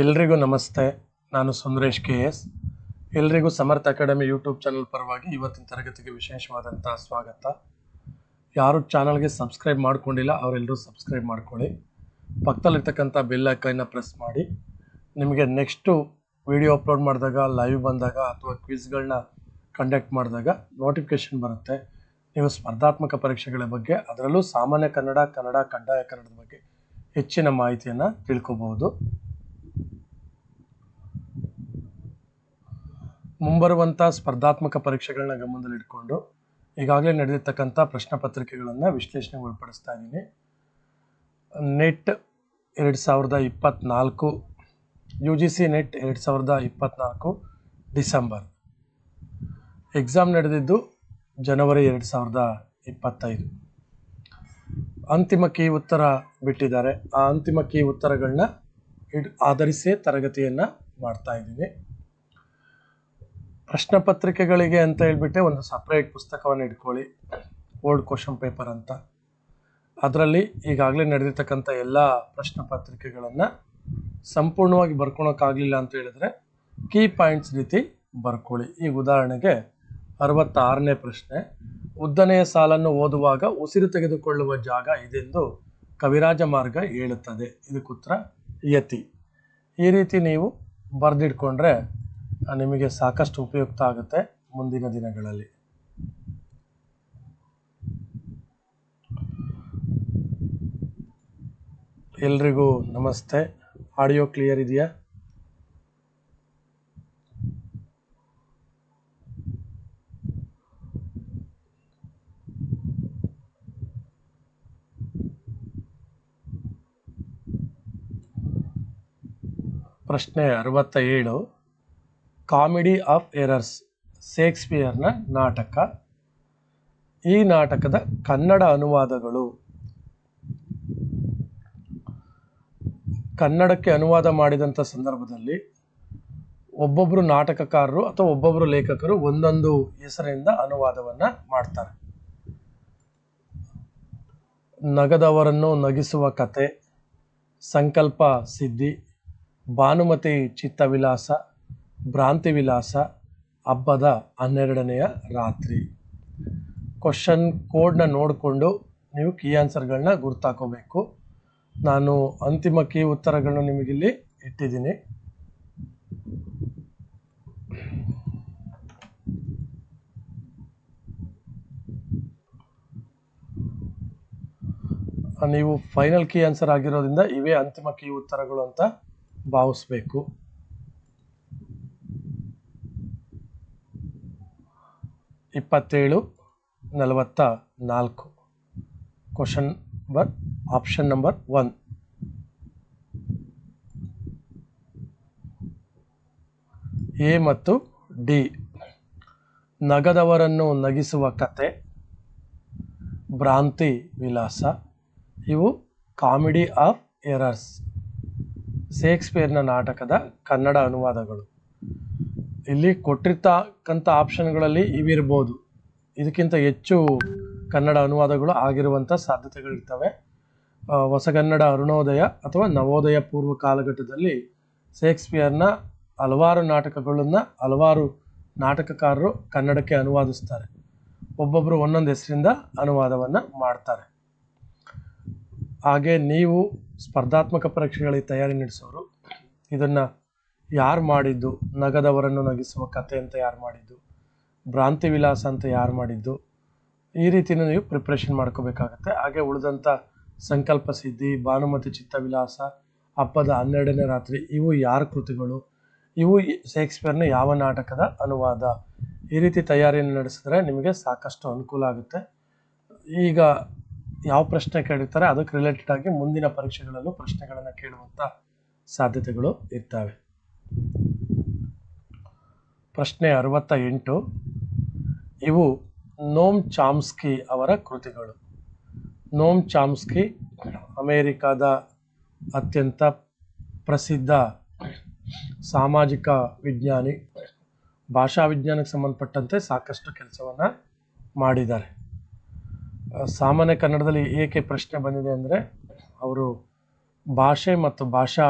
ಎಲ್ರಿಗೂ ನಮಸ್ತೆ. ನಾನು ಸುಂದರೇಶ್ ಕೆ ಎಸ್. ಎಲ್ರಿಗೂ ಸಮರ್ಥ ಅಕಾಡೆಮಿ ಯೂಟ್ಯೂಬ್ ಚಾನಲ್ ಪರವಾಗಿ ಇವತ್ತಿನ ತರಗತಿಗೆ ವಿಶೇಷವಾದಂಥ ಸ್ವಾಗತ. ಯಾರು ಚಾನಲ್ಗೆ ಸಬ್ಸ್ಕ್ರೈಬ್ ಮಾಡ್ಕೊಂಡಿಲ್ಲ ಅವರೆಲ್ಲರೂ ಸಬ್ಸ್ಕ್ರೈಬ್ ಮಾಡ್ಕೊಳ್ಳಿ. ಪಕ್ಕದಲ್ಲಿರ್ತಕ್ಕಂಥ ಬೆಲ್ ಐಕನ್ನ ಪ್ರೆಸ್ ಮಾಡಿ. ನಿಮಗೆ ನೆಕ್ಸ್ಟು ವಿಡಿಯೋ ಅಪ್ಲೋಡ್ ಮಾಡಿದಾಗ ಲೈವ್ ಬಂದಾಗ ಅಥವಾ ಕ್ವಿಜ್ಗಳನ್ನ ಕಂಡಕ್ಟ್ ಮಾಡಿದಾಗ ನೋಟಿಫಿಕೇಶನ್ ಬರುತ್ತೆ. ನೀವು ಸ್ಪರ್ಧಾತ್ಮಕ ಪರೀಕ್ಷೆಗಳ ಬಗ್ಗೆ, ಅದರಲ್ಲೂ ಸಾಮಾನ್ಯ ಕನ್ನಡ ಕನ್ನಡ ಕಡ್ಡಾಯ ಕನ್ನಡದ ಬಗ್ಗೆ ಹೆಚ್ಚಿನ ಮಾಹಿತಿಯನ್ನು ತಿಳ್ಕೊಬಹುದು. ಮುಂಬರುವಂಥ ಸ್ಪರ್ಧಾತ್ಮಕ ಪರೀಕ್ಷೆಗಳನ್ನ ಗಮನದಲ್ಲಿಟ್ಕೊಂಡು ಈಗಾಗಲೇ ನಡೆದಿರ್ತಕ್ಕಂಥ ಪ್ರಶ್ನೆ ಪತ್ರಿಕೆಗಳನ್ನು ವಿಶ್ಲೇಷಣೆಗೆ ಒಳಪಡಿಸ್ತಾ ಇದ್ದೀನಿ. ನೆಟ್ ಎರಡು ಸಾವಿರದ ಇಪ್ಪತ್ತ್ನಾಲ್ಕು ಯು ಜಿ ಸಿ ನೆಟ್ ಎರಡು ಸಾವಿರದ ಇಪ್ಪತ್ತ್ನಾಲ್ಕು ಡಿಸೆಂಬರ್. ಎಕ್ಸಾಮ್ ನಡೆದಿದ್ದು ಜನವರಿ ಎರಡು ಸಾವಿರದ ಇಪ್ಪತ್ತೈದು. ಅಂತಿಮ ಕೀ ಉತ್ತರ ಬಿಟ್ಟಿದ್ದಾರೆ. ಆ ಅಂತಿಮ ಕೀ ಉತ್ತರಗಳನ್ನ ಇಡ್ ಆಧರಿಸೇ ತರಗತಿಯನ್ನು ಮಾಡ್ತಾ ಇದ್ದೀನಿ. ಪ್ರಶ್ನೆ ಪತ್ರಿಕೆಗಳಿಗೆ ಅಂತ ಹೇಳ್ಬಿಟ್ಟೆ ಒಂದು ಸಪ್ರೇಟ್ ಪುಸ್ತಕವನ್ನು ಇಟ್ಕೊಳ್ಳಿ. ಓಲ್ಡ್ ಕ್ವಶನ್ ಪೇಪರ್ ಅಂತ. ಅದರಲ್ಲಿ ಈಗಾಗಲೇ ನಡೆದಿರ್ತಕ್ಕಂಥ ಎಲ್ಲ ಪ್ರಶ್ನೆ ಪತ್ರಿಕೆಗಳನ್ನು ಸಂಪೂರ್ಣವಾಗಿ ಬರ್ಕೊಳಕ್ಕಾಗಲಿಲ್ಲ ಅಂತ ಹೇಳಿದ್ರೆ ಕೀ ಪಾಯಿಂಟ್ಸ್ ರೀತಿ ಬರ್ಕೊಳ್ಳಿ. ಈಗ ಉದಾಹರಣೆಗೆ ಅರವತ್ತಾರನೇ ಪ್ರಶ್ನೆ. ಉದ್ದನೆಯ ಸಾಲನ್ನು ಓದುವಾಗ ಉಸಿರು ತೆಗೆದುಕೊಳ್ಳುವ ಜಾಗ ಇದೆಂದು ಕವಿರಾಜ ಮಾರ್ಗ ಹೇಳುತ್ತದೆ. ಇದಕ್ಕೆ ಉತ್ತರ ಯತಿ. ಈ ರೀತಿ ನೀವು ಬರೆದಿಟ್ಕೊಂಡ್ರೆ ನಿಮಗೆ ಸಾಕಷ್ಟು ಉಪಯುಕ್ತ ಆಗುತ್ತೆ ಮುಂದಿನ ದಿನಗಳಲ್ಲಿ. ಎಲ್ರಿಗೂ ನಮಸ್ತೆ. ಆಡಿಯೋ ಕ್ಲಿಯರ್ ಇದೆಯಾ? ಪ್ರಶ್ನೆ ಅರವತ್ತ ಏಳು ಕಾಮಿಡಿ ಆಫ್ ಎರರ್ಸ್, ಶೇಕ್ಸ್ಪಿಯರ್ನ ನಾಟಕ. ಈ ನಾಟಕದ ಕನ್ನಡ ಅನುವಾದಗಳು. ಕನ್ನಡಕ್ಕೆ ಅನುವಾದ ಮಾಡಿದಂಥ ಸಂದರ್ಭದಲ್ಲಿ ಒಬ್ಬೊಬ್ಬರು ನಾಟಕಕಾರರು ಅಥವಾ ಒಬ್ಬೊಬ್ಬರು ಲೇಖಕರು ಒಂದೊಂದು ಹೆಸರಿಂದ ಅನುವಾದವನ್ನು ಮಾಡ್ತಾರೆ. ನಗದವರನ್ನು ನಗಿಸುವ ಕತೆ, ಸಂಕಲ್ಪ, ಸಿದ್ಧಿ, ಭಾನುಮತಿ ಚಿತ್ತವಿಲಾಸ ಭ್ರಾಂತಿ ವಿಲಾಸ ಹಬ್ಬದ ಹನ್ನೆರಡನೆಯ ರಾತ್ರಿ. ಕ್ವಶನ್ ಕೋಡ್ನ ನೋಡಿಕೊಂಡು ನೀವು ಕೀ ಆನ್ಸರ್ಗಳನ್ನ ಗುರ್ತಾಕೋಬೇಕು. ನಾನು ಅಂತಿಮ ಕೀ ಉತ್ತರಗಳನ್ನ ನಿಮಗಿಲ್ಲಿ ಇಟ್ಟಿದ್ದೀನಿ. ನೀವು ಫೈನಲ್ ಕೀ ಆನ್ಸರ್ ಆಗಿರೋದ್ರಿಂದ ಇವೇ ಅಂತಿಮ ಕೀ ಉತ್ತರಗಳು ಅಂತ ಭಾವಿಸ್ಬೇಕು. ಇಪ್ಪತ್ತೇಳು, ನಲವತ್ತ ನಾಲ್ಕು. Question number option number one A ಮತ್ತು ಡಿ ನಗದವರನ್ನು ನಗಿಸುವ ಕತೆ, ಭ್ರಾಂತಿ ವಿಲಾಸ ಇವು ಕಾಮಿಡಿ ಆಫ್ ಎರರ್ಸ್. ಶೇಕ್ಸ್ಪಿಯರ್ನ ನಾಟಕದ ಕನ್ನಡ ಅನುವಾದಗಳು. ಇಲ್ಲಿ ಕೊಟ್ಟಿರ್ತಕ್ಕಂಥ ಆಪ್ಷನ್ಗಳಲ್ಲಿ ಇವಿರ್ಬೋದು. ಇದಕ್ಕಿಂತ ಹೆಚ್ಚು ಕನ್ನಡ ಅನುವಾದಗಳು ಆಗಿರುವಂಥ ಸಾಧ್ಯತೆಗಳಿರ್ತವೆ. ಹೊಸಗನ್ನಡ ಅರುಣೋದಯ ಅಥವಾ ನವೋದಯ ಪೂರ್ವ ಕಾಲಘಟ್ಟದಲ್ಲಿ ಶೇಕ್ಸ್ಪಿಯರ್ನ ಹಲವಾರು ನಾಟಕಗಳನ್ನು ಹಲವಾರು ನಾಟಕಕಾರರು ಕನ್ನಡಕ್ಕೆ ಅನುವಾದಿಸ್ತಾರೆ. ಒಬ್ಬೊಬ್ಬರು ಒಂದೊಂದು ಹೆಸರಿಂದ ಅನುವಾದವನ್ನು ಮಾಡ್ತಾರೆ. ಹಾಗೆ ನೀವು ಸ್ಪರ್ಧಾತ್ಮಕ ಪರೀಕ್ಷೆಗಳಿಗೆ ತಯಾರಿ ನಡೆಸೋರು, ಇದನ್ನು ಯಾರು ಮಾಡಿದ್ದು? ನಗದವರನ್ನು ನಗಿಸುವ ಕತೆ ಅಂತ ಯಾರು ಮಾಡಿದ್ದು? ಭ್ರಾಂತಿ ವಿಲಾಸ ಅಂತ ಯಾರು ಮಾಡಿದ್ದು? ಈ ರೀತಿಯೂ ನೀವು ಪ್ರಿಪ್ರೇಷನ್ ಮಾಡ್ಕೋಬೇಕಾಗತ್ತೆ. ಹಾಗೆ ಉಳಿದಂಥ ಸಂಕಲ್ಪ ಸಿದ್ಧಿ, ಭಾನುಮತಿ ಚಿತ್ತ ವಿಲಾಸ ಹಬ್ಬದ ಹನ್ನೆರಡನೇ ರಾತ್ರಿ, ಇವು ಯಾರ ಕೃತಿಗಳು? ಇವು ಶೇಕ್ಸ್ಪಿಯರ್ನ ಯಾವ ನಾಟಕದ ಅನುವಾದ? ಈ ರೀತಿ ತಯಾರಿಯನ್ನು ನಡೆಸಿದ್ರೆ ನಿಮಗೆ ಸಾಕಷ್ಟು ಅನುಕೂಲ ಆಗುತ್ತೆ. ಈಗ ಯಾವ ಪ್ರಶ್ನೆ ಕೇಳಿರ್ತಾರೆ, ಅದಕ್ಕೆ ರಿಲೇಟೆಡ್ ಆಗಿ ಮುಂದಿನ ಪರೀಕ್ಷೆಗಳಲ್ಲೂ ಪ್ರಶ್ನೆಗಳನ್ನು ಕೇಳುವಂಥ ಸಾಧ್ಯತೆಗಳು ಇರ್ತವೆ. ಪ್ರಶ್ನೆ ಅರವತ್ತ ಎಂಟು ಇವು ನೋಮ್ ಚಾಮ್ಸ್ಕಿ ಅವರ ಕೃತಿಗಳು. ನೋಮ್ ಚಾಮ್ಸ್ಕಿ ಅಮೇರಿಕಾದ ಅತ್ಯಂತ ಪ್ರಸಿದ್ಧ ಸಾಮಾಜಿಕ ವಿಜ್ಞಾನಿ, ಭಾಷಾ ವಿಜ್ಞಾನಕ್ಕೆ ಸಂಬಂಧಪಟ್ಟಂತೆ ಸಾಕಷ್ಟು ಕೆಲಸವನ್ನು ಮಾಡಿದ್ದಾರೆ. ಸಾಮಾನ್ಯ ಕನ್ನಡದಲ್ಲಿ ಏಕೆ ಪ್ರಶ್ನೆ ಬಂದಿದೆ ಅಂದರೆ, ಅವರು ಭಾಷೆ ಮತ್ತು ಭಾಷಾ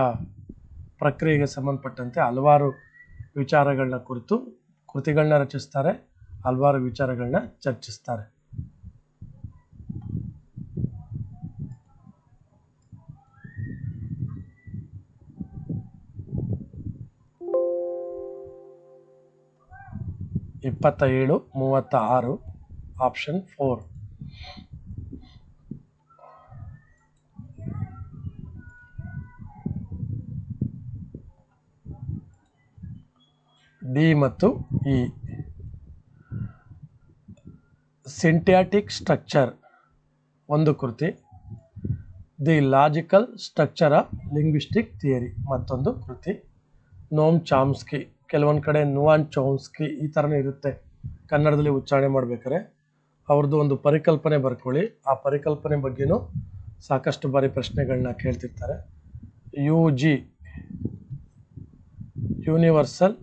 ಪ್ರಕ್ರಿಯೆಗೆ ಸಂಬಂಧಪಟ್ಟಂತೆ ಹಲವಾರು ವಿಚಾರಗಳನ್ನ ಕುರಿತು ಕೃತಿಗಳನ್ನ ರಚಿಸ್ತಾರೆ, ಹಲವಾರು ವಿಚಾರಗಳನ್ನ ಚರ್ಚಿಸ್ತಾರೆ. ಇಪ್ಪತ್ತ ಏಳು ಮೂವತ್ತ ಆರು ಆಪ್ಷನ್ ಫೋರ್. ಡಿ ಮತ್ತು ಇ. ಸಿಂಟ್ಯಾಟಿಕ್ ಸ್ಟ್ರಕ್ಚರ್ ಒಂದು ಕೃತಿ. The logical structure of linguistic theory ಮತ್ತೊಂದು ಕೃತಿ. ನೋಮ್ ಚಾಮ್ಸ್ಕಿ ಕೆಲವೊಂದು ಕಡೆ ನುವಾನ್ ಚೌಮ್ಸ್ಕಿ ಈ ಥರನೂ ಇರುತ್ತೆ. ಕನ್ನಡದಲ್ಲಿ ಉಚ್ಚಾರಣೆ ಮಾಡ್ಬೇಕಾದ್ರೆ. ಅವ್ರದ್ದು ಒಂದು ಪರಿಕಲ್ಪನೆ ಬರ್ಕೊಳ್ಳಿ. ಆ ಪರಿಕಲ್ಪನೆ ಬಗ್ಗೆನೂ ಸಾಕಷ್ಟು ಬಾರಿ ಪ್ರಶ್ನೆಗಳನ್ನ ಕೇಳ್ತಿರ್ತಾರೆ. U G universal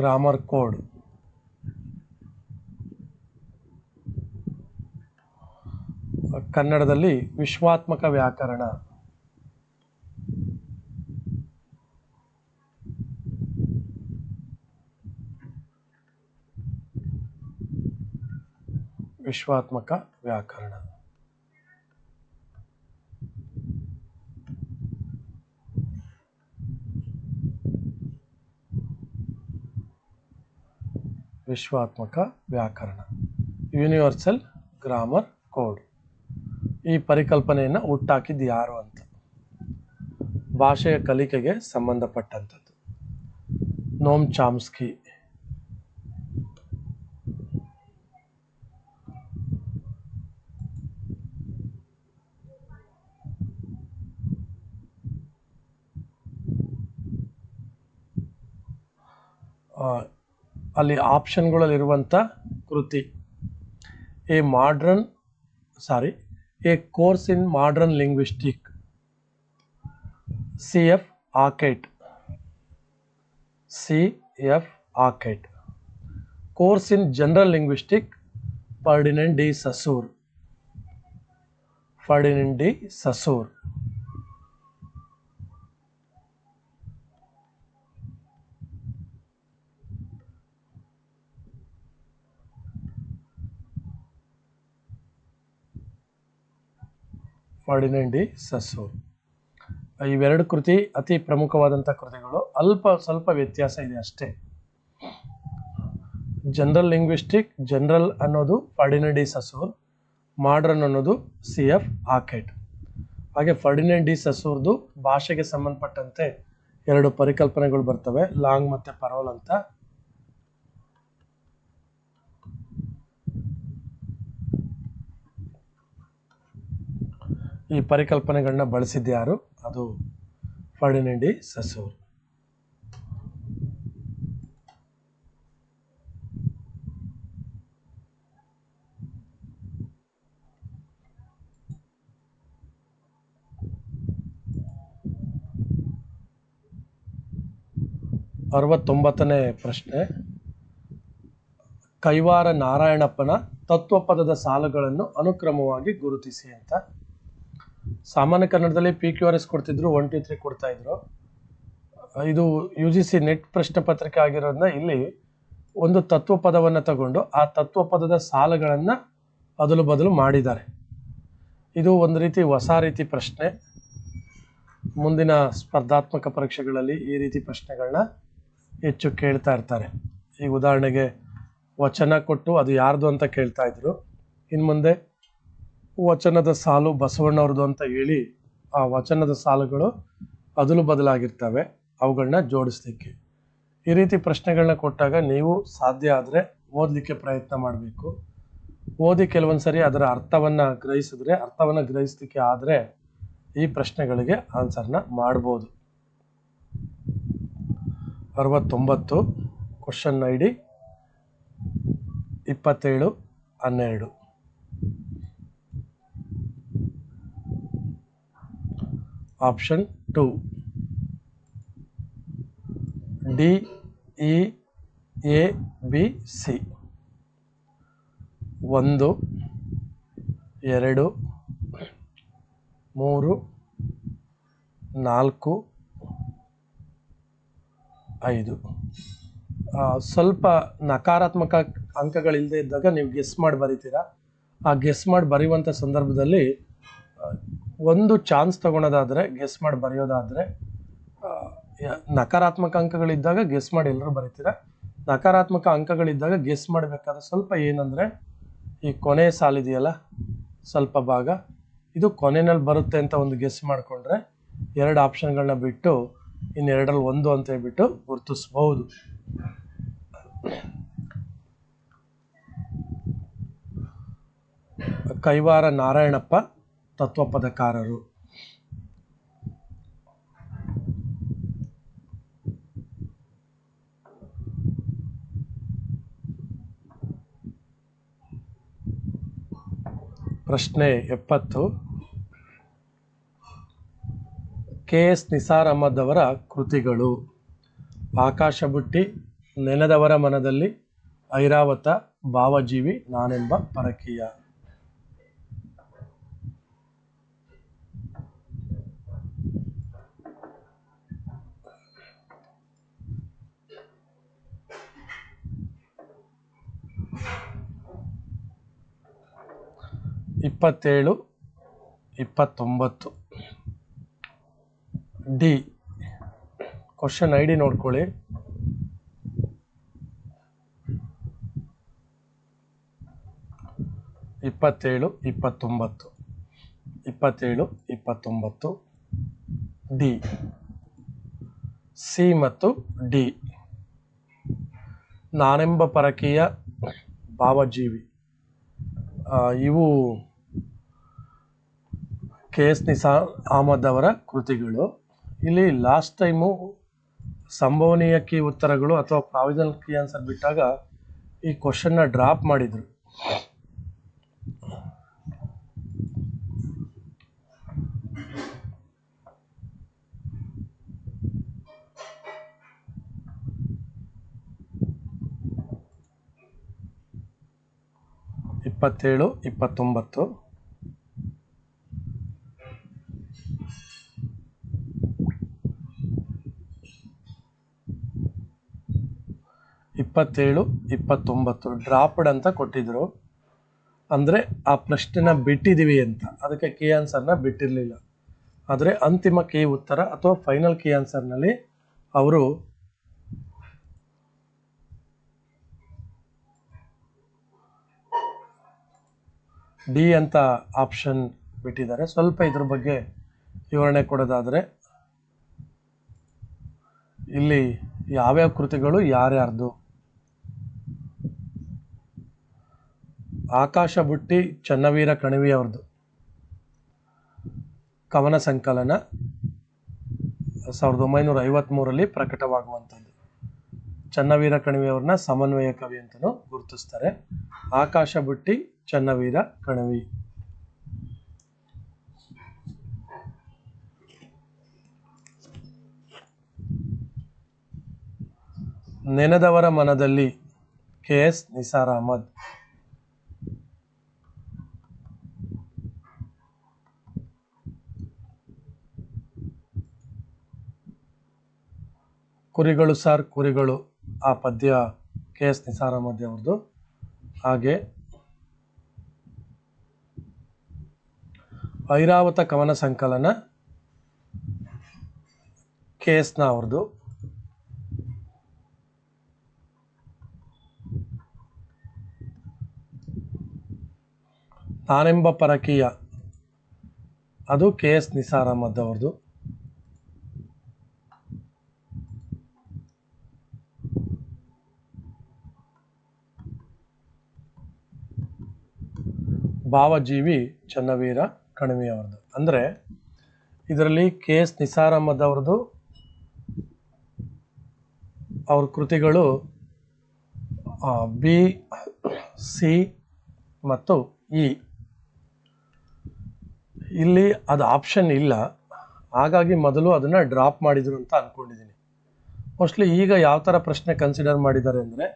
grammar code ಕನ್ನಡದಲ್ಲಿ ವಿಶ್ವಾತ್ಮಕ ವ್ಯಾಕರಣ. ವಿಶ್ವಾತ್ಮಕ ವ್ಯಾಕರಣ. ವಿಶ್ವಾತ್ಮಕ ವ್ಯಾಕರಣ. ಯೂನಿವರ್ಸಲ್ ಗ್ರಾಮರ್ ಕೋಡ್ ಈ ಪರಿಕಲ್ಪನೆಯನ್ನು ಹುಟ್ಟಾಕಿದ್ದು ಯಾರು ಅಂತ. ಭಾಷೆಯ ಕಲಿಕೆಗೆ ಸಂಬಂಧಪಟ್ಟಂಥದ್ದು. ನೋಮ್ ಚಾಮ್ಸ್ಕಿ ಆ, ಅಲ್ಲಿ ಆಪ್ಷನ್ಗಳಲ್ಲಿರುವಂಥ ಕೃತಿ. A modern, sorry, a course in modern linguistic. C F Hockett C F Hockett course in general linguistic, Ferdinand de Saussure. Ferdinand de Saussure. Ferdinand de Saussure. ಇವೆರಡು ಕೃತಿ ಅತಿ ಪ್ರಮುಖವಾದಂಥ ಕೃತಿಗಳು. ಅಲ್ಪ ಸ್ವಲ್ಪ ವ್ಯತ್ಯಾಸ ಇದೆ ಅಷ್ಟೇ. ಜನರಲ್ ಲಿಂಗ್ವಿಸ್ಟಿಕ್ ಜನರಲ್ ಅನ್ನೋದು ಫರ್ಡಿನೆಂಡ್ ಡಿ ಸಸೂರ್. ಮಾಡ್ರನ್ ಅನ್ನೋದು ಸಿ ಎಫ್ ಆಕೆಟ್ ಹಾಗೆ ಫರ್ಡಿನೆಂಡ್ ಡಿ ಸಸೂರ್ದು ಭಾಷೆಗೆ ಸಂಬಂಧಪಟ್ಟಂತೆ ಎರಡು ಪರಿಕಲ್ಪನೆಗಳು ಬರ್ತವೆ. ಲಾಂಗ್ ಮತ್ತು ಪರೋಲ್ ಅಂತ. ಈ ಪರಿಕಲ್ಪನೆಗಳನ್ನ ಬಳಸಿದ್ದು ಯಾರು ಅದು ಫರ್ಡಿನೆಂಡಿ ಸಸೂರ್ ಅರವತ್ತೊಂಬತ್ತನೇ ಪ್ರಶ್ನೆ. ಕೈವಾರ ನಾರಾಯಣಪ್ಪನ ತತ್ವಪದದ ಸಾಲುಗಳನ್ನು ಅನುಕ್ರಮವಾಗಿ ಗುರುತಿಸಿ ಅಂತ. ಸಾಮಾನ್ಯ ಕನ್ನಡದಲ್ಲಿ ಪಿ ಕ್ಯೂ ಆರ್ ಎಸ್ ಕೊಡ್ತಿದ್ರು ಒನ್ ಟು ತ್ರೀ ಕೊಡ್ತಾ ಇದ್ರು. ಇದು ಯು ಜಿ ಸಿ ನೆಟ್ ಪ್ರಶ್ನೆ ಪತ್ರಿಕೆ ಆಗಿರೋದ್ರಿಂದ ಇಲ್ಲಿ ಒಂದು ತತ್ವ ಪದವನ್ನು ತಗೊಂಡು ಆ ತತ್ವ ಪದದ ಸಾಲುಗಳನ್ನು ಅದಲು ಬದಲು ಮಾಡಿದ್ದಾರೆ. ಇದು ಒಂದು ರೀತಿ ಹೊಸ ರೀತಿ ಪ್ರಶ್ನೆ. ಮುಂದಿನ ಸ್ಪರ್ಧಾತ್ಮಕ ಪರೀಕ್ಷೆಗಳಲ್ಲಿ ಈ ರೀತಿ ಪ್ರಶ್ನೆಗಳನ್ನ ಹೆಚ್ಚು ಕೇಳ್ತಾ ಇರ್ತಾರೆ. ಈಗ ಉದಾಹರಣೆಗೆ ವಚನ ಕೊಟ್ಟು ಅದು ಯಾರ್ದು ಅಂತ ಕೇಳ್ತಾ ಇದ್ರು. ಇನ್ನು ಮುಂದೆ ವಚನದ ಸಾಲು ಬಸವಣ್ಣವ್ರದ್ದು ಅಂತ ಹೇಳಿ ಆ ವಚನದ ಸಾಲುಗಳು ಅದಲು ಬದಲಾಗಿರ್ತವೆ ಅವುಗಳನ್ನ ಜೋಡಿಸ್ಲಿಕ್ಕೆ. ಈ ರೀತಿ ಪ್ರಶ್ನೆಗಳನ್ನ ಕೊಟ್ಟಾಗ ನೀವು ಸಾಧ್ಯ ಆದರೆ ಓದಲಿಕ್ಕೆ ಪ್ರಯತ್ನ ಮಾಡಬೇಕು. ಓದಿ ಕೆಲವೊಂದು ಸರಿ ಅದರ ಅರ್ಥವನ್ನು ಗ್ರಹಿಸಿದ್ರೆ, ಅರ್ಥವನ್ನು ಗ್ರಹಿಸಲಿಕ್ಕೆ ಆದರೆ ಈ ಪ್ರಶ್ನೆಗಳಿಗೆ ಆನ್ಸರ್ನ ಮಾಡ್ಬೋದು. ಅರವತ್ತೊಂಬತ್ತು, ಕ್ವಶನ್ ಐ ಡಿ ಇಪ್ಪತ್ತೇಳು, ಹನ್ನೆರಡು. Option two D E A B C ಒಂದು, ಎರಡು, ಮೂರು, ನಾಲ್ಕು, ಐದು. ಸ್ವಲ್ಪ ನಕಾರಾತ್ಮಕ ಅಂಕಗಳಿಲ್ಲದೆ ಇದ್ದಾಗ ನೀವು ಗೆಸ್ ಮಾಡಿ ಬರಿತೀರಾ? ಆ ಗೆಸ್ ಮಾಡಿ ಬರೆಯುವಂಥ ಸಂದರ್ಭದಲ್ಲಿ ಒಂದು ಚಾನ್ಸ್ ತಗೊಳೋದಾದರೆ ಗೆಸ್ ಮಾಡಿ ಬರೆಯೋದಾದರೆ ನಕಾರಾತ್ಮಕ ಅಂಕಗಳಿದ್ದಾಗ ಗೆಸ್ ಮಾಡಿ ಎಲ್ಲರೂ ಬರೀತೀರಾ? ನಕಾರಾತ್ಮಕ ಅಂಕಗಳಿದ್ದಾಗ ಗೆಸ್ ಮಾಡಬೇಕಾದ್ರೆ ಸ್ವಲ್ಪ ಏನಂದರೆ, ಈ ಕೊನೆ ಸಾಲಿದೆಯಲ್ಲ, ಸ್ವಲ್ಪ ಭಾಗ, ಇದು ಕೊನೆಯಲ್ಲಿ ಬರುತ್ತೆ ಅಂತ ಒಂದು ಗೆಸ್ ಮಾಡಿಕೊಂಡ್ರೆ, ಎರಡು ಆಪ್ಷನ್ಗಳನ್ನ ಬಿಟ್ಟು, ಇನ್ನೆರಡರಲ್ಲಿ ಒಂದು ಅಂತ ಹೇಳ್ಬಿಟ್ಟು ಗುರುತಿಸ್ಬಹುದು ಕೈವಾರ ನಾರಾಯಣಪ್ಪ ತತ್ವಪದಕಾರರು. ಪ್ರಶ್ನೆ ಎಪ್ಪತ್ತು. ಕೆ ಎಸ್ ನಿಸಾರ್ ಅಹಮದ್ ಅವರ ಕೃತಿಗಳು. ಆಕಾಶ ಬುಟ್ಟಿ ನೆನೆದವರ ಮನದಲ್ಲಿ ಐರಾವತ, ಭಾವಜೀವಿ ನಾನೆಂಬ ಪರಕೀಯ. ಇಪ್ಪತ್ತೇಳು, ಇಪ್ಪತ್ತೊಂಬತ್ತು. ಡಿ ಕ್ವಶನ್ ಐ ಡಿ ನೋಡ್ಕೊಳ್ಳಿ. ಇಪ್ಪತ್ತೇಳು, ಇಪ್ಪತ್ತೊಂಬತ್ತು. ಇಪ್ಪತ್ತೇಳು, ಇಪ್ಪತ್ತೊಂಬತ್ತು. ಡಿ ಸಿ ಮತ್ತು ಡಿ ನಾನೆಂಬ ಪರಕೀಯ ಭಾವಜೀವಿ. ಇವು ಕೆ ಎಸ್ ನಿಸಾರ್ ಅಹಮದ್ ಅವರ ಕೃತಿಗಳು. ಇಲ್ಲಿ ಲಾಸ್ಟ್ ಟೈಮು ಸಂಭವನೀಯ ಕೀ ಉತ್ತರಗಳು ಅಥವಾ ಪ್ರಾವಿಷನಲ್ ಕೀ ಆನ್ಸರ್ ಬಿಟ್ಟಾಗ ಈ ಕ್ವಶನ್ನ ಡ್ರಾಪ್ ಮಾಡಿದರು. ಇಪ್ಪತ್ತೇಳು, ಇಪ್ಪತ್ತೊಂಬತ್ತು. ಇಪ್ಪತ್ತೇಳು, ಇಪ್ಪತ್ತೊಂಬತ್ತು ಡ್ರಾಪ್ಡ್ ಅಂತ ಕೊಟ್ಟಿದ್ರು. ಅಂದರೆ ಆ ಪ್ರಶ್ನೆನ ಬಿಟ್ಟಿದ್ದೀವಿ ಅಂತ. ಅದಕ್ಕೆ ಕೀ ಆನ್ಸರ್ನ ಬಿಟ್ಟಿರಲಿಲ್ಲ. ಆದರೆ ಅಂತಿಮ ಕೀ ಉತ್ತರ ಅಥವಾ ಫೈನಲ್ ಕೀ ಆನ್ಸರ್ನಲ್ಲಿ ಅವರು ಡಿ ಅಂತ ಆಪ್ಷನ್ ಬಿಟ್ಟಿದ್ದಾರೆ. ಸ್ವಲ್ಪ ಇದ್ರ ಬಗ್ಗೆ ವಿವರಣೆ ಕೊಡೋದಾದರೆ ಇಲ್ಲಿ ಯಾವ್ಯಾವ ಕೃತಿಗಳು ಯಾರ್ಯಾರ್ದು? ಆಕಾಶ ಬುಟ್ಟಿ ಚನ್ನವೀರ ಕಣಿವಿ ಅವ್ರದ್ದು ಕವನ ಸಂಕಲನ ಸಾವಿರದ ಒಂಬೈನೂರ ಐವತ್ತ್ಮೂರರಲ್ಲಿ ಪ್ರಕಟವಾಗುವಂಥದ್ದು. ಚನ್ನವೀರ ಕಣಿವಿ ಅವ್ರನ್ನ ಸಮನ್ವಯ ಕವಿ ಅಂತಲೂ ಗುರುತಿಸ್ತಾರೆ. ಆಕಾಶ ಬುಟ್ಟಿ, ಚನ್ನವೀರ ಕಣಿವಿ. ನೆನೆದವರ ಮನದಲ್ಲಿ ಕೆ ಎಸ್ ನಿಸಾರ್ ಅಹಮದ್. ಕುರಿಗಳು ಸಾರ್, ಕುರಿಗಳು. ಆ ಪದ್ಯ ಕೆ ಎಸ್ ನಿಸಾರ್ ಅವ್ರದ್ದು ಹಾಗೆ ಐರಾವತ ಕವನ ಸಂಕಲನ ಕೆ ಎಸ್ನ ಅವ್ರದ್ದು ನಾನೆಂಬ ಪರಕೀಯ. ಅದು ಕೆ ಎಸ್ ನಿಸಾರ್ ಭಾವಜೀವಿ ಚನ್ನವೀರ ಕಣಿವೆ ಅವ್ರದ್ದು ಅಂದರೆ ಇದರಲ್ಲಿ ಕೆ ಎಸ್ ನಿಸಾರ್ ಅವ್ರದ್ದು ಅವ್ರ ಕೃತಿಗಳು ಬಿ, ಸಿ ಮತ್ತು ಇ. ಇಲ್ಲಿ ಅದು ಆಪ್ಷನ್ ಇಲ್ಲ. ಹಾಗಾಗಿ ಮೊದಲು ಅದನ್ನು ಡ್ರಾಪ್ ಮಾಡಿದರು ಅಂತ ಅಂದ್ಕೊಂಡಿದ್ದೀನಿ ಮೋಸ್ಟ್ಲಿ ಈಗ ಯಾವ ಥರ ಪ್ರಶ್ನೆ ಕನ್ಸಿಡರ್ ಮಾಡಿದ್ದಾರೆ ಅಂದರೆ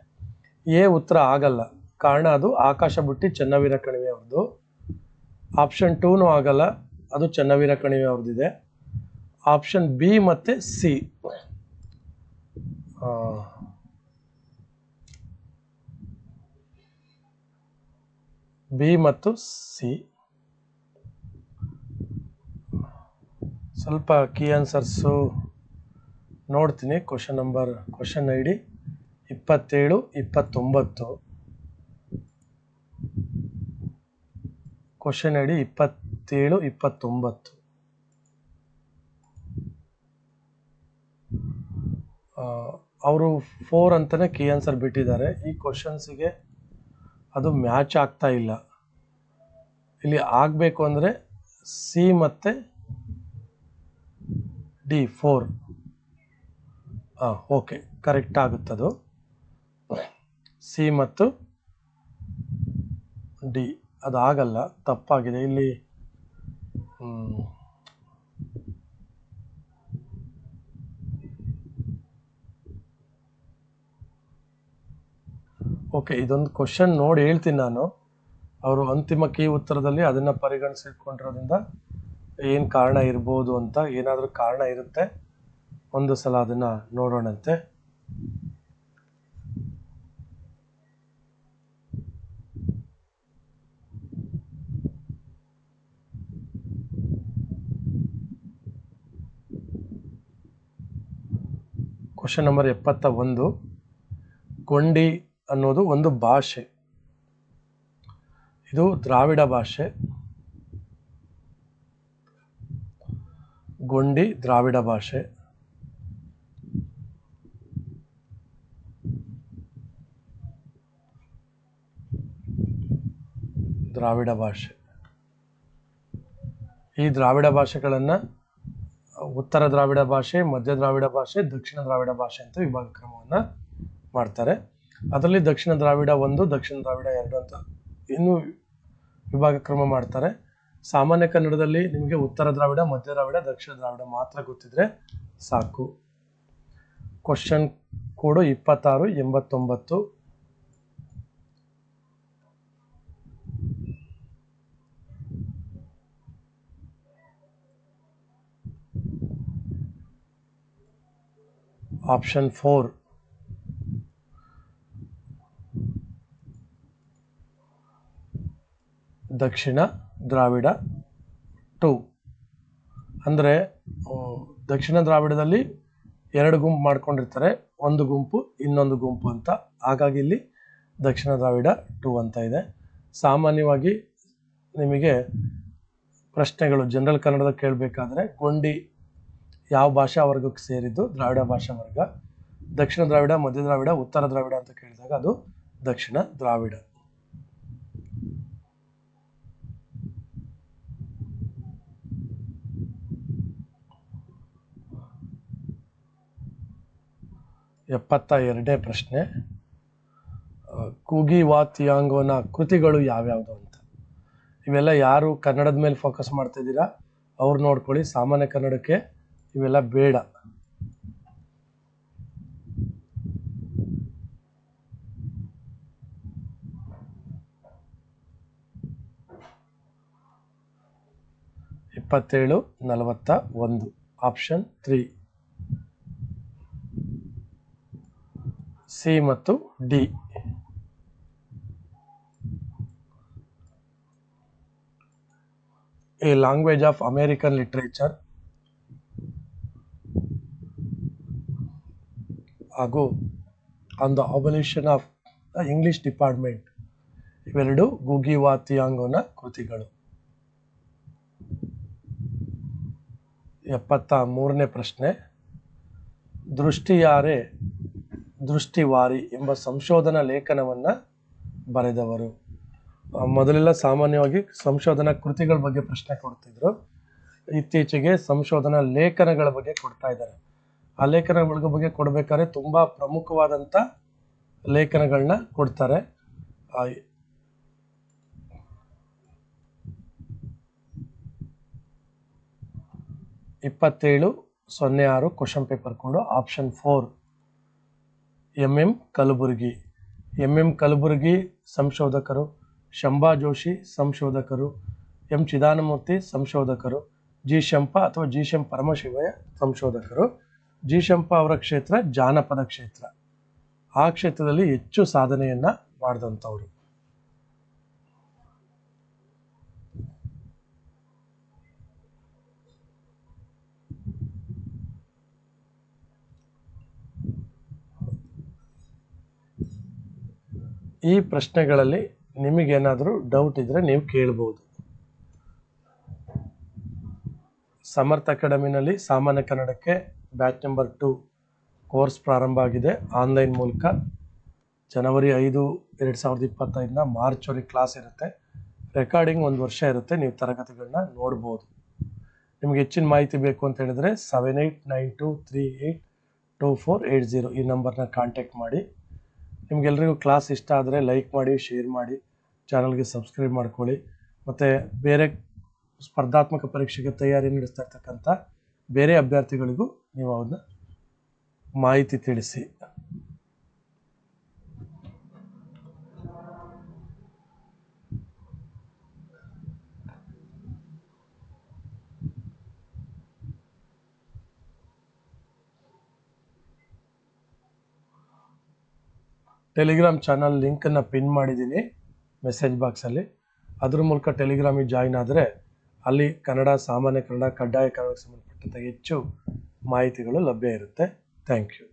ಎ ಉತ್ತರ ಆಗಲ್ಲ. ಕಾರಣ ಅದು ಆಕಾಶ ಬುಟ್ಟಿ ಚೆನ್ನವೀರ ಕಣಿವೆ ಅವ್ರದ್ದು. ಆಪ್ಷನ್ ಟೂನು ಆಗಲ್ಲ, ಅದು ಚೆನ್ನವೀರ ಕಣಿವೆ ಅವ್ರದ್ದಿದೆ. ಆಪ್ಷನ್ ಬಿ ಮತ್ತು ಸಿ ಬಿ ಮತ್ತು ಸಿ ಸ್ವಲ್ಪ ಕೀ ಆನ್ಸರ್ಸು ನೋಡ್ತೀನಿ. Question number question I D ಇಪ್ಪತ್ತೇಳು, ಇಪ್ಪತ್ತೊಂಬತ್ತು. ಕ್ವಶನ್ ಐ ಡಿ ಇಪ್ಪತ್ತೇಳು, ಇಪ್ಪತ್ತೊಂಬತ್ತು. ಅವರು ಫೋರ್ ಅಂತಲೇ ಕೀ ಆನ್ಸರ್ ಬಿಟ್ಟಿದ್ದಾರೆ. ಈ ಕ್ವಶನ್ಸಿಗೆ ಅದು ಮ್ಯಾಚ್ ಆಗ್ತಾ ಇಲ್ಲ. ಇಲ್ಲಿ ಆಗಬೇಕು ಅಂದರೆ ಸಿ ಮತ್ತು ಡಿ ಫೋರ್ ಹಾಂ ಓಕೆ ಕರೆಕ್ಟ್ ಆಗುತ್ತದು ಸಿ ಮತ್ತು ಡಿ ಅದು ಆಗಲ್ಲ ತಪ್ಪಾಗಿದೆ. ಇಲ್ಲಿ ಓಕೆ, ಇದೊಂದು ಕ್ವಶನ್ ನೋಡಿ ಹೇಳ್ತೀನಿ ನಾನು. ಅವರು ಅಂತಿಮ ಕೀ ಉತ್ತರದಲ್ಲಿ ಅದನ್ನು ಪರಿಗಣಿಸಿಕೊಂಡಿರೋದ್ರಿಂದ ಏನು ಕಾರಣ ಇರ್ಬೋದು ಅಂತ ಏನಾದರೂ ಕಾರಣ ಇರುತ್ತೆ? ಒಂದು ಸಲ ಅದನ್ನು ನೋಡೋಣಂತೆ. ಕ್ವಶನ್ ನಂಬರ್ ಎಪ್ಪತ್ತ ಒಂದು ಗೊಂಡಿ ಅನ್ನೋದು ಒಂದು ಭಾಷೆ. ಇದು ದ್ರಾವಿಡ ಭಾಷೆ. ಗೊಂಡಿ ದ್ರಾವಿಡ ಭಾಷೆ. ದ್ರಾವಿಡ ಭಾಷೆ. ಈ ದ್ರಾವಿಡ ಭಾಷೆಗಳನ್ನು ಉತ್ತರ ದ್ರಾವಿಡ ಭಾಷೆ, ಮಧ್ಯ ದ್ರಾವಿಡ ಭಾಷೆ, ದಕ್ಷಿಣ ದ್ರಾವಿಡ ಭಾಷೆ ಅಂತ ವಿಭಾಗ ಕ್ರಮವನ್ನು ಮಾಡ್ತಾರೆ. ಅದರಲ್ಲಿ ದಕ್ಷಿಣ ದ್ರಾವಿಡ ಒಂದು, ದಕ್ಷಿಣ ದ್ರಾವಿಡ ಎರಡು ಅಂತ ಇನ್ನೂ ವಿಭಾಗ ಕ್ರಮ ಮಾಡ್ತಾರೆ. ಸಾಮಾನ್ಯ ಕನ್ನಡದಲ್ಲಿ ನಿಮಗೆ ಉತ್ತರ ದ್ರಾವಿಡ, ಮಧ್ಯ ದ್ರಾವಿಡ, ದಕ್ಷಿಣ ದ್ರಾವಿಡ ಮಾತ್ರ ಗೊತ್ತಿದ್ರೆ ಸಾಕು. ಕ್ವಶನ್ ಕೋಡು ಇಪ್ಪತ್ತಾರು, ಎಂಬತ್ತೊಂಬತ್ತು. Option 4 Dakshina Dravida to. ಅಂದರೆ ದಕ್ಷಿಣ ದ್ರಾವಿಡದಲ್ಲಿ ಎರಡು ಗುಂಪು ಮಾಡ್ಕೊಂಡಿರ್ತಾರೆ. ಒಂದು ಗುಂಪು, ಇನ್ನೊಂದು ಗುಂಪು ಅಂತ. ಹಾಗಾಗಿ ಇಲ್ಲಿ ದಕ್ಷಿಣ ದ್ರಾವಿಡ ಟು ಅಂತ ಇದೆ. ಸಾಮಾನ್ಯವಾಗಿ ನಿಮಗೆ ಪ್ರಶ್ನೆಗಳು, ಜನರಲ್ ಕನ್ನಡದ ಕೇಳಬೇಕಾದ್ರೆ, ಗೊಂಡಿ ಯಾವ ಭಾಷಾ ವರ್ಗಕ್ಕೆ ಸೇರಿದ್ದು? ದ್ರಾವಿಡ ಭಾಷಾ ವರ್ಗ. ದಕ್ಷಿಣ ದ್ರಾವಿಡ, ಮಧ್ಯ ದ್ರಾವಿಡ, ಉತ್ತರ ದ್ರಾವಿಡ ಅಂತ ಕೇಳಿದಾಗ ಅದು ದಕ್ಷಿಣ ದ್ರಾವಿಡ. ಎಪ್ಪತ್ತ ಎರಡನೇ ಪ್ರಶ್ನೆ. ಕೂಗಿ ವಾತಿಯಾಂಗೋನ ಕೃತಿಗಳು ಯಾವ್ಯಾವುದು ಅಂತ. ಇವೆಲ್ಲ ಯಾರು ಕನ್ನಡದ ಮೇಲೆ ಫೋಕಸ್ ಮಾಡ್ತಿದ್ದೀರಾ? ಅವ್ರು ನೋಡ್ಕೊಳ್ಳಿ. ಸಾಮಾನ್ಯ ಕನ್ನಡಕ್ಕೆ ಇವೆಲ್ಲ ಬೇಡ. ಇಪ್ಪತ್ತೇಳು, ನಲವತ್ತ ಒಂದು. ಆಪ್ಷನ್ ತ್ರೀ ಸಿ ಮತ್ತು D a language of American literature ಹಾಗೂ on the abolition of the English department ಇವೆರಡು ಗುಗಿವಾ ತಿಯಾಂಗೋನ ಕೃತಿಗಳು. ಎಪ್ಪತ್ತ ಮೂರನೇ ಪ್ರಶ್ನೆ. ದೃಷ್ಟಿಯಾರೆ ದೃಷ್ಟಿವಾರಿ ಎಂಬ ಸಂಶೋಧನಾ ಲೇಖನವನ್ನು ಬರೆದವರು. ಮೊದಲೆಲ್ಲ ಸಾಮಾನ್ಯವಾಗಿ ಸಂಶೋಧನಾ ಕೃತಿಗಳ ಬಗ್ಗೆ ಪ್ರಶ್ನೆ ಕೊಡ್ತಿದ್ರು. ಇತ್ತೀಚೆಗೆ ಸಂಶೋಧನಾ ಲೇಖನಗಳ ಬಗ್ಗೆ ಕೊಡ್ತಾ ಇದ್ದಾರೆ. ಆ ಲೇಖನಗಳ ಬಗ್ಗೆ ಕೊಡಬೇಕಾದ್ರೆ ತುಂಬ ಪ್ರಮುಖವಾದಂಥ ಲೇಖನಗಳನ್ನ ಕೊಡ್ತಾರೆ. ಇಪ್ಪತ್ತೇಳು, ಸೊನ್ನೆ ಆರು, ಕ್ವಶನ್ ಪೇಪರ್ ಕೊಡು. Option four, M M Kalaburgi. M M Kalaburgi ಸಂಶೋಧಕರು, ಶಂಭಾ ಜೋಶಿ ಸಂಶೋಧಕರು, ಎಂ ಚಿದಾನಮೂರ್ತಿ ಸಂಶೋಧಕರು, ಜಿ ಶಂಪ ಅಥವಾ ಜಿ ಶಂ ಪರಮಶಿವಯ್ಯ ಸಂಶೋಧಕರು. ಜಿ ಶಂಪ ಅವರ ಕ್ಷೇತ್ರ, ಜಾನಪದ ಕ್ಷೇತ್ರ. ಆ ಕ್ಷೇತ್ರದಲ್ಲಿ ಹೆಚ್ಚು ಸಾಧನೆಯನ್ನ ಮಾಡಿದಂಥವ್ರು. ಈ ಪ್ರಶ್ನೆಗಳಲ್ಲಿ ನಿಮಗೇನಾದರೂ ಡೌಟ್ ಇದ್ರೆ ನೀವು ಕೇಳ್ಬೋದು. ಸಮರ್ಥ ಅಕಾಡೆಮಿನಲ್ಲಿ ಸಾಮಾನ್ಯ ಕನ್ನಡಕ್ಕೆ ಬ್ಯಾಚ್ ನಂಬರ್ ಟು ಕೋರ್ಸ್ ಪ್ರಾರಂಭ ಆಗಿದೆ. ಆನ್ಲೈನ್ ಮೂಲಕ ಜನವರಿ ಐದು, ಎರಡು ಸಾವಿರದ ಇಪ್ಪತ್ತೈದನ ಮಾರ್ಚ್ವರೆಗೆ ಕ್ಲಾಸ್ ಇರುತ್ತೆ. ರೆಕಾರ್ಡಿಂಗ್ ಒಂದು ವರ್ಷ ಇರುತ್ತೆ. ನೀವು ತರಗತಿಗಳನ್ನ ನೋಡ್ಬೋದು. ನಿಮ್ಗೆ ಹೆಚ್ಚಿನ ಮಾಹಿತಿ ಬೇಕು ಅಂತ ಹೇಳಿದ್ರೆ seven eight nine two three eight two four eight zero ಈ ನಂಬರ್ನ ಕಾಂಟ್ಯಾಕ್ಟ್ ಮಾಡಿ. ನಿಮ್ಗೆಲ್ರಿಗೂ ಕ್ಲಾಸ್ ಇಷ್ಟ ಆದರೆ ಲೈಕ್ ಮಾಡಿ, ಶೇರ್ ಮಾಡಿ, ಚಾನಲ್ಗೆ ಸಬ್ಸ್ಕ್ರೈಬ್ ಮಾಡ್ಕೊಳ್ಳಿ. ಮತ್ತು ಬೇರೆ ಸ್ಪರ್ಧಾತ್ಮಕ ಪರೀಕ್ಷೆಗೆ ತಯಾರಿ ನಡೆಸ್ತಾ ಇರ್ತಕ್ಕಂಥ ಬೇರೆ ಅಭ್ಯರ್ಥಿಗಳಿಗೂ ನೀವು ಅವನ್ನ ಮಾಹಿತಿ ತಿಳಿಸಿ. ಟೆಲಿಗ್ರಾಮ್ ಚಾನಲ್ ಲಿಂಕನ್ನು ಪಿನ್ ಮಾಡಿದ್ದೀನಿ ಮೆಸೇಜ್ ಬಾಕ್ಸಲ್ಲಿ. ಅದ್ರ ಮೂಲಕ ಟೆಲಿಗ್ರಾಮಿಗೆ ಜಾಯ್ನ್ ಆದರೆ ಅಲ್ಲಿ ಕನ್ನಡ ಸಾಮಾನ್ಯ ಕನ್ನಡ ಕಡ್ಡಾಯ ಕನ್ನಡಕ್ಕೆ ಸಂಬಂಧಪಟ್ಟಂತೆ ಹೆಚ್ಚು ಮಾಹಿತಿಗಳು ಲಭ್ಯ ಇರುತ್ತೆ. Thank you